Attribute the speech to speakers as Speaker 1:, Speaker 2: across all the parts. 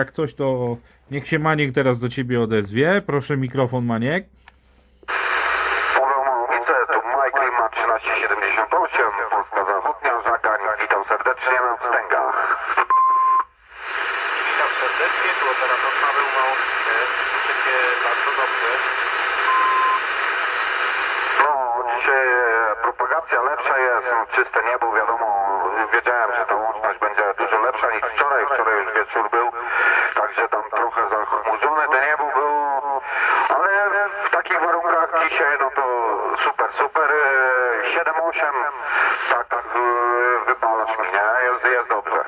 Speaker 1: Jak coś, to niech się Maniek teraz do ciebie odezwie. Proszę mikrofon, Maniek.
Speaker 2: Paweł Małowice, tu Mike Lima 1378, Polska Zachodnia, Żagań. Witam serdecznie na wstęgach.
Speaker 3: Witam serdecznie, tu operator Paweł Małowice. Słyszycie bardzo dobrze.
Speaker 2: No, dzisiaj e, propagacja lepsza jest, no, czyste niebo, wiadomo, wiedziałem, że ta łączność będzie dużo lepsza niż wczoraj, wczoraj już także tam trochę zachmurzone to niebo było, ale w takich warunkach dzisiaj, no to super, super, e, 7-8, tak e, wypalasz mi, nie? Jest, jest dobrze.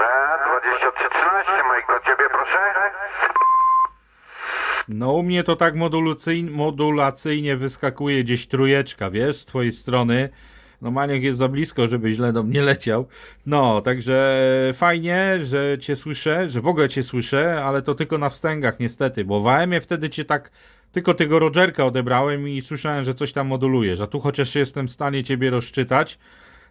Speaker 2: E, 2313, Mike, dla ciebie proszę.
Speaker 1: No u mnie to tak modulacyjnie, modulacyjnie wyskakuje gdzieś trójeczka, wiesz, z twojej strony. No Maniek jest za blisko, żeby źle do mnie leciał. No, także fajnie, że cię słyszę, że w ogóle cię słyszę, ale to tylko na wstęgach niestety, bo w AM-ie wtedy cię tak tylko tego Rogerka odebrałem i słyszałem, że coś tam modulujesz, a tu chociaż jestem w stanie ciebie rozczytać.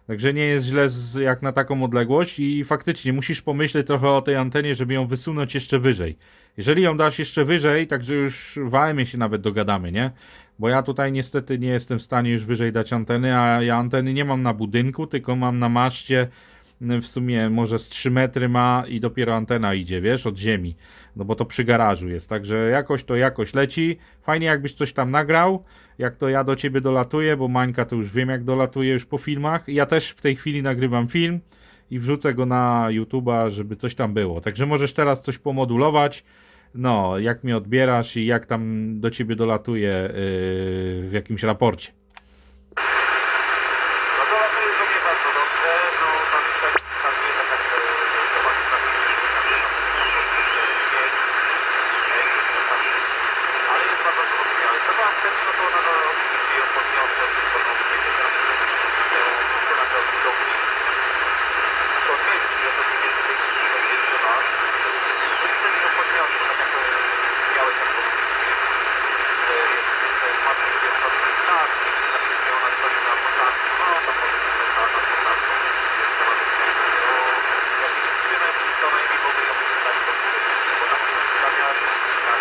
Speaker 1: Także nie jest źle z, jak na taką odległość i faktycznie musisz pomyśleć trochę o tej antenie, żeby ją wysunąć jeszcze wyżej. Jeżeli ją dasz jeszcze wyżej, także już w AM się nawet dogadamy, nie? Bo ja tutaj niestety nie jestem w stanie już wyżej dać anteny, a ja anteny nie mam na budynku, tylko mam na maszcie w sumie może z 3 metry ma i dopiero antena idzie, wiesz, od ziemi. No bo to przy garażu jest, także jakoś to jakoś leci. Fajnie jakbyś coś tam nagrał, jak to ja do ciebie dolatuję, bo Mańka to już wiem jak dolatuje już po filmach. Ja też w tej chwili nagrywam film i wrzucę go na YouTube'a, żeby coś tam było. Także możesz teraz coś pomodulować. No, jak mnie odbierasz i jak tam do ciebie dolatuje yy, w jakimś raporcie.
Speaker 3: No to latuje do mnie bardzo dobrze. No tam tak, tak nie tak jak e, zobaczyć na filmie, tam jest tam ale jest bardzo dobrze. Ale to wam też, no to ona no, oczywiście ją podniosę, tylko no wiecie, teraz to na to budowni. To nie wiem, czy ja to nie wiem, czy to nie trzeba. No i wtedy ją podniosę, tak jak e, miałeś tak powiedzieć. Jest matki, jest to tak, znaczy ona stoi na początku, no to może się na na początku. Jest to no, jak nie najmniej to najmniej mogę ją wydać do góry, bo na tym zamiar, tak,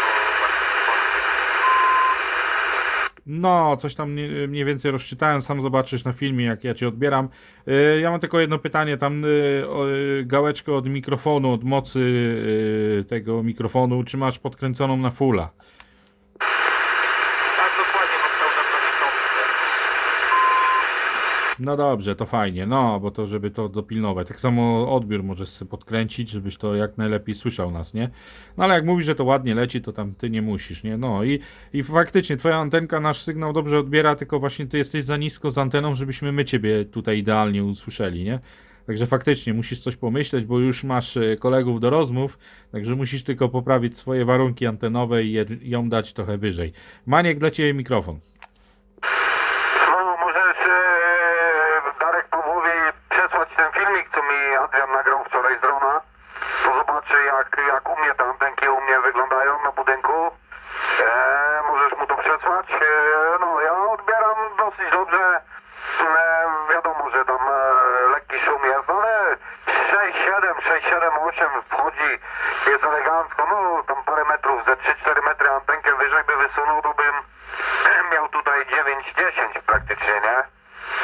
Speaker 3: to właśnie włączy.
Speaker 1: No, coś tam mniej, więcej rozczytałem, sam zobaczysz na filmie, jak ja cię odbieram. Yy, ja mam tylko jedno pytanie, tam o, yy, gałeczkę od mikrofonu, od mocy tego mikrofonu, czy masz podkręconą na fulla?
Speaker 3: Tak, dokładnie, mam cały czas na dziesiątce.
Speaker 1: No dobrze, to fajnie, no, bo to żeby to dopilnować. Tak samo odbiór możesz sobie podkręcić, żebyś to jak najlepiej słyszał nas, nie? No ale jak mówisz, że to ładnie leci, to tam ty nie musisz, nie? No i, i faktycznie twoja antenka nasz sygnał dobrze odbiera, tylko właśnie ty jesteś za nisko z anteną, żebyśmy my ciebie tutaj idealnie usłyszeli, nie? Także faktycznie musisz coś pomyśleć, bo już masz e, kolegów do rozmów, także musisz tylko poprawić swoje warunki antenowe i ją dać trochę wyżej. Maniek, dla ciebie mikrofon.
Speaker 2: Co mi Adrian nagrał wczoraj z drona. To zobaczy, jak, jak u mnie te antenki u mnie wyglądają na budynku. E, możesz mu to przesłać. E, no, ja odbieram dosyć dobrze. E, wiadomo, że tam e, lekki szum jest, ale 6, 7, 6, 7, 8 wchodzi, jest elegancko. No, tam parę metrów, ze 3-4 metry antenkę wyżej by wysunął, to bym miał tutaj 9-10 praktycznie, nie?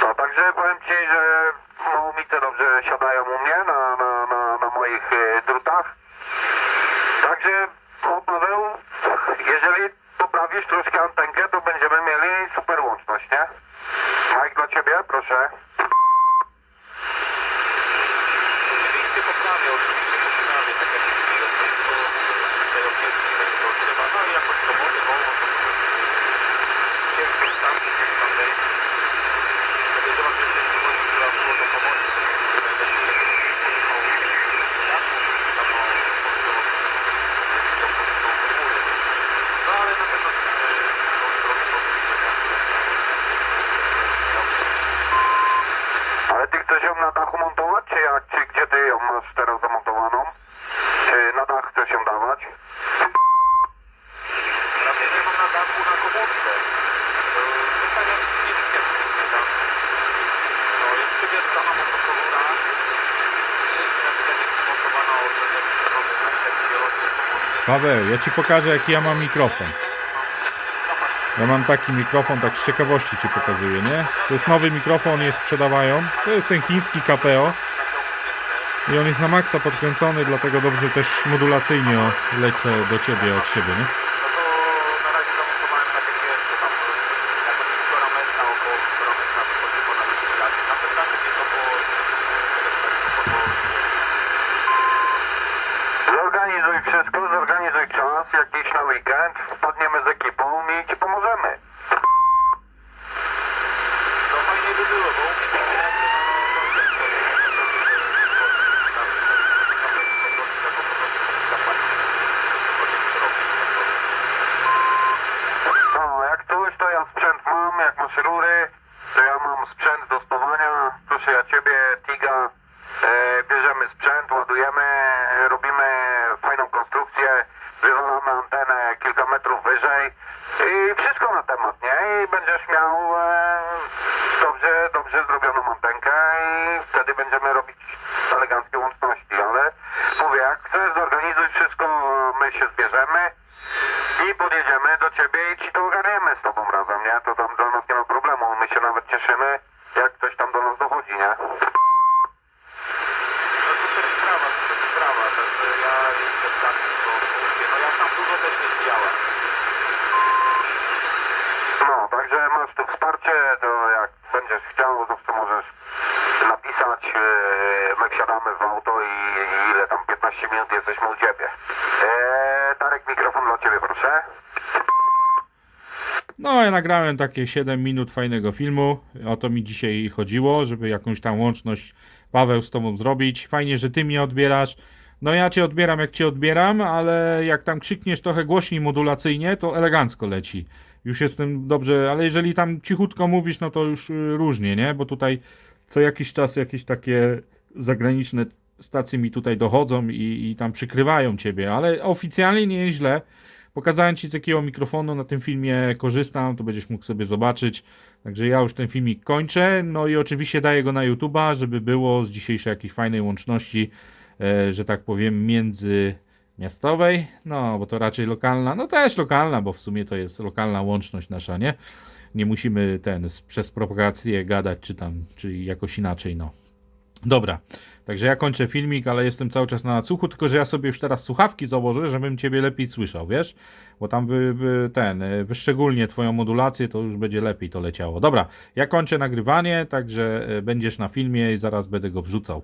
Speaker 2: No także powiem Ci, że małomice dobrze siadają u mnie na, na, na, na moich e, drutach. Także Paweł, jeżeli poprawisz troszkę antenkę, to będziemy mieli super łączność, nie? Mike dla Ciebie, proszę.
Speaker 3: Oczywiście poprawię, oczywiście chce się dawać? Raczej nie mam na
Speaker 2: dachu na komórce. Zostawiam niskiem, nie dam. No jest przybieżna hamotokowna.
Speaker 1: Paweł, ja ci pokażę jaki ja mam mikrofon. Ja mam taki mikrofon, tak z ciekawości ci pokazuję, nie? To jest nowy mikrofon, je sprzedawają. To jest ten chiński KPO. I on jest na maksa podkręcony, dlatego dobrze też modulacyjnie lecę do ciebie od siebie, nie?
Speaker 2: Zorganizuj wszystko, zorganizuj czas, jakiś na weekend, wpadniemy z ekipą i ci pomożemy.
Speaker 3: No fajnie by było, bo u mnie te pieniądze, no, no ciężko jest.
Speaker 2: No, jak coś, to ja sprzęt mam, jak masz rury, to ja mam sprzęt do spawania. Proszę ja ciebie, Tiga, e, bierzemy sprzęt, ładujemy, e, robimy fajną konstrukcję, wywalamy antenę kilka metrów wyżej i wszystko na temat, nie? I będziesz miał e, dobrze, dobrze zrobioną antenkę i wtedy będziemy robić eleganckie łączności, ale mówię, jak chcesz, zorganizuj wszystko, my się zbierzemy. I podjedziemy do ciebie i ci to ogarniemy z tobą razem, nie? To tam dla nas nie ma problemu. My się nawet cieszymy, jak ktoś tam do nas dochodzi, nie?
Speaker 3: No super sprawa, super sprawa, także ja jestem taki, bo mówię, no ja sam dużo też nie zwijałem.
Speaker 2: No, także masz tu wsparcie, to jak będziesz chciał, zawsze możesz napisać, e, my wsiadamy w auto i, i ile tam, 15 minut jesteśmy u ciebie. E, Darek, mikrofon dla ciebie, proszę.
Speaker 1: No, ja nagrałem takie 7 minut fajnego filmu. O to mi dzisiaj chodziło, żeby jakąś tam łączność Paweł z tobą zrobić. Fajnie, że ty mnie odbierasz. No ja cię odbieram jak cię odbieram, ale jak tam krzykniesz trochę głośniej modulacyjnie, to elegancko leci. Już jestem dobrze, ale jeżeli tam cichutko mówisz, no to już y, różnie, nie? Bo tutaj co jakiś czas jakieś takie zagraniczne stacje mi tutaj dochodzą i, i tam przykrywają ciebie, ale oficjalnie nie jest źle. Pokazałem Ci z jakiego mikrofonu na tym filmie korzystam, to będziesz mógł sobie zobaczyć. Także ja już ten filmik kończę. No i oczywiście daję go na YouTube'a, żeby było z dzisiejszej jakiejś fajnej łączności, e, że tak powiem, międzymiastowej. No, bo to raczej lokalna. No też lokalna, bo w sumie to jest lokalna łączność nasza, nie? Nie musimy ten przez propagację gadać, czy tam, czy jakoś inaczej, no. Dobra, także ja kończę filmik, ale jestem cały czas na nadsłuchu, tylko że ja sobie już teraz słuchawki założę, żebym ciebie lepiej słyszał, wiesz? Bo tam by, by ten, y, wyszczególnie twoją modulację, to już będzie lepiej to leciało. Dobra, ja kończę nagrywanie, także y, będziesz na filmie i zaraz będę go wrzucał.